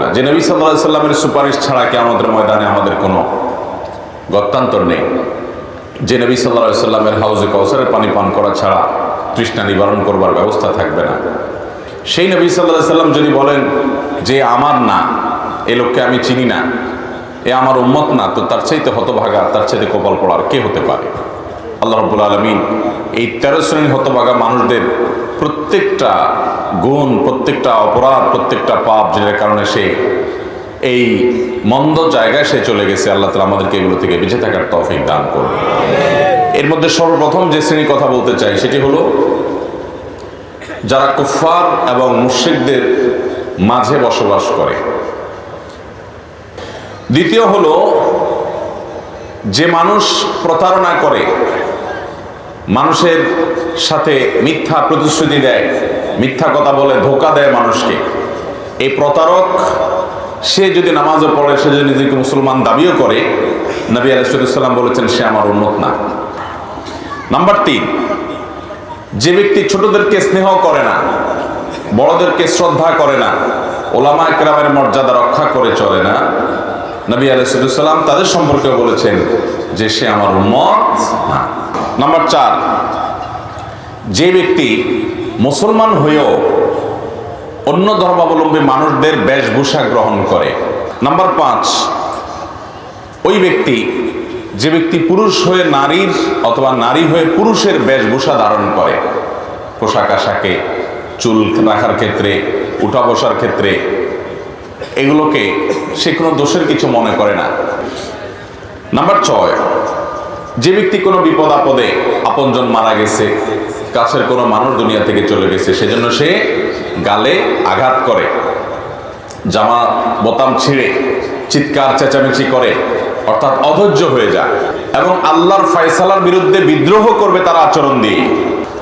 না। যে নবী সাল্লাহ সাল্লামের সুপারিশ ছাড়া কি আমাদের ময়দানে আমাদের কোনো গত্যান্তর নেই। যে নবী সাল্লাহ সাল্লামের হাউজে কৌসরের পানি পান করা ছাড়া তৃষ্ণা নিবারণ করবার ব্যবস্থা থাকবে না। সেই নবী সাল্লাহ সাল্লাম যদি বলেন যে আমার না, এ লোককে আমি চিনি না, এ আমার উম্মত না, তো তার চাইতে হতভাগা, তার চাইতে কপাল পড়ার কে হতে পারে? আল্লাহ রব্বুল আলমিন এই তেরো শ্রেণির হতভাগা মানুষদের প্রত্যেকটা গুণ, প্রত্যেকটা অপরাধ, প্রত্যেকটা পাপ যেটার কারণে সে এই মন্দ জায়গায় সে চলে গেছে, আল্লাহ তালা আমাদেরকে এগুলো থেকে বেঁচে থাকার তৌফিক দান করবে এর মধ্যে সর্বপ্রথম যে শ্রেণির কথা বলতে চাই সেটি হলো, যারা কুফার এবং মুশ্রিকদের মাঝে বসবাস করে। দ্বিতীয় হলো, যে মানুষ প্রতারণা করে মানুষের সাথে মিথ্যা প্রতিশ্রুতি দেয়, মিথ্যা কথা বলে ধোকা দেয় মানুষকে। এই প্রতারক, সে যদি নামাজও পড়ে, সে যদি নিজেকে মুসলমান দাবিও করে, নবী আলাইসাল্লাম বলেছেন, সে আমার উন্নত না। নাম্বার তিন, যে ব্যক্তি ছোটদেরকে স্নেহ করে না, বড়দেরকে শ্রদ্ধা করে না, ওলামা একরামের মর্যাদা রক্ষা করে চলে না, নবী আলাইসাল্লাম তাদের সম্পর্কে বলেছেন যে সে আমার উন্মত না। নাম্বার চার, যে ব্যক্তি মুসলমান হয়েও অন্য ধর্মাবলম্বী মানুষদের বেশভূষা গ্রহণ করে। নাম্বার পাঁচ, ওই ব্যক্তি, যে ব্যক্তি পুরুষ হয়ে নারীর অথবা নারী হয়ে পুরুষের বেশভূষা ধারণ করে। পোশাক আশাকে, চুল রাখার ক্ষেত্রে, উঠা বসার ক্ষেত্রে, এগুলোকে সে কোনো দোষের কিছু মনে করে না। নাম্বার ছয় যে ব্যক্তি কোনো বিপদ আপদে আপনজন মারা গেছে, কাছের কোনো মানুষ দুনিয়া থেকে চলে গেছে, সেজন্য সে গালে আঘাত করে, জামা বোতাম ছিঁড়ে, চিৎকার, চেঁচামেচি করে, অর্থাৎ অধৈর্য হয়ে যায় এবং আল্লাহর ফয়সালার বিরুদ্ধে বিদ্রোহ করবে তার আচরণ দিয়ে।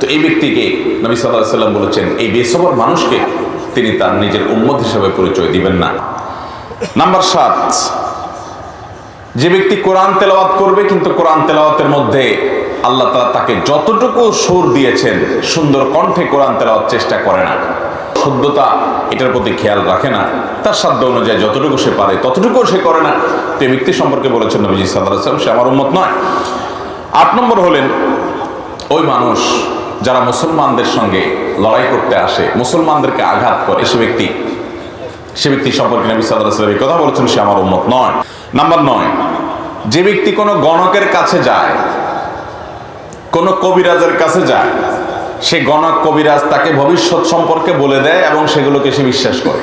তো এই ব্যক্তিকে নবী সাল্লাহ সাল্লাম বলেছেন, এই বেসবর মানুষকে তিনি তার নিজের উম্মত হিসাবে পরিচয় দিবেন না। নাম্বার সাত যে ব্যক্তি কোরআন তেলাওয়াত করবে, কিন্তু কোরআন তেলাওয়াতের মধ্যে আল্লাহ তাআলা তাকে যতটুকু সুর দিয়েছেন, সুন্দর কণ্ঠে কোরআন তেলাওয়াত চেষ্টা করে না। শুদ্ধতা এটার প্রতি খেয়াল রাখে না। তার সাধ্য অনুযায়ী যতটুকু সে পারে ততটুকু সে করে না। তো ব্যক্তি সম্পর্কে বলেছেন নবীজি সাল্লাম সে আমার উন্মত নয়। আট নম্বর হলেন, ওই মানুষ যারা মুসলমানদের সঙ্গে লড়াই করতে আসে, মুসলমানদেরকে আঘাত করে, সে ব্যক্তি সে ব্যক্তি সম্পর্কে নবী সাল্লাহ কথা বলেছেন, সে আমার উন্মত নয়। নাম্বার নয়, যে ব্যক্তি কোনো গণকের কাছে যায়, কোনো কবিরাজের কাছে যায়, সে গণক কবিরাজ তাকে ভবিষ্যৎ সম্পর্কে বলে দেয় এবং সেগুলোকে সে বিশ্বাস করে।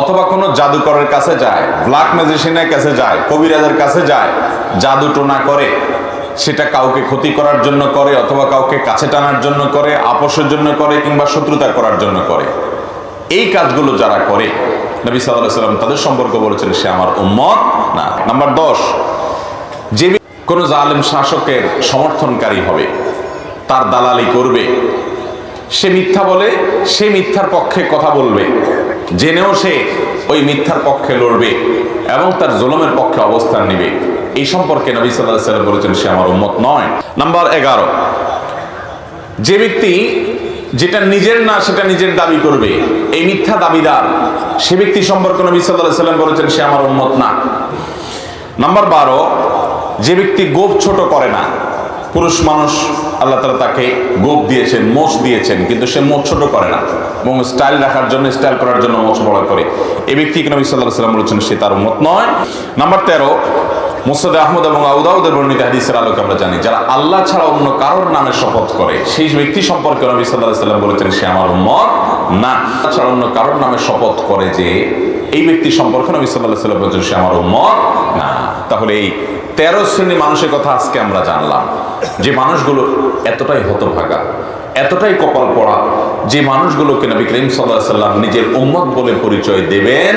অথবা কোনো জাদুকরের কাছে যায়, ব্ল্যাক ম্যাজিশিয়ানের কাছে যায়, কবিরাজের কাছে যায়, জাদু টোনা করে, সেটা কাউকে ক্ষতি করার জন্য করে অথবা কাউকে কাছে টানার জন্য করে, আপোষের জন্য করে কিংবা শত্রুতা করার জন্য করে। এই কাজগুলো যারা করে, নবী সাল্লাহ সাল্লাম তাদের সম্পর্কে বলেছেন, সে আমার উম্মত না। নাম্বার দশ, যে কোনো জালেম শাসকের সমর্থনকারী হবে, তার দালালি করবে। সে মিথ্যা বলে, সে মিথ্যার পক্ষে কথা বলবে। জেনেও সে ওই মিথ্যার পক্ষে লড়বে এবং তার জুলমের পক্ষে অবস্থান নেবে। এই সম্পর্কে নবী সাল্লাহ সাল্লাম বলেছেন, সে আমার উম্মত নয়। নাম্বার এগারো, যে ব্যক্তি যেটা নিজের না, সেটা নিজের দাবি করবে। এই মিথ্যা দাবিদার, সে ব্যক্তি সম্পর্কে নবী সাল্লাম বলেছেন, সে আমার উম্মত না। নাম্বার বারো, যে ব্যক্তি গোপ ছোট করে না, পুরুষ মানুষ আল্লাহ তালা তাকে গোপ দিয়েছেন, মোষ দিয়েছেন, কিন্তু সে মোষ ছোট করে না এবং স্টাইল রাখার জন্য, স্টাইল করার জন্য মোষ বড় করে। এই ব্যক্তিকে নবী সাল্লাহ সাল্লাম বলেছেন, সে তার মত নয়। নাম্বার তেরো মুসাদ আহমদ এবং আউদাউদের বর্ণিত হাদিসের আলোকে আমরা জানি, যারা আল্লাহ ছাড়া অন্য কারোর নামে শপথ করে, সেই ব্যক্তি সম্পর্কে নবী সাল্লাহ সাল্লাম বলেছেন, সে আমার মত না। ছাড়া অন্য কারোর নামে শপথ করে যে, এই ব্যক্তি সম্পর্কে নবী সাল্লাহ সাল্লাম বলেছেন, সে আমার মত না। তাহলে এই তেরো শ্রেণি মানুষের কথা আজকে আমরা জানলাম, যে মানুষগুলো এতটাই হতভাগা, এতটাই কপাল পড়া, যে মানুষগুলোকে নবী করিম সাল্লাহ সাল্লাম নিজের উম্মত বলে পরিচয় দেবেন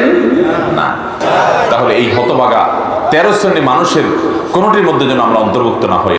না। তাহলে এই হতভাগা তেরো শ্রেণি মানুষের কোনোটির মধ্যে যেন আমরা অন্তর্ভুক্ত না হই।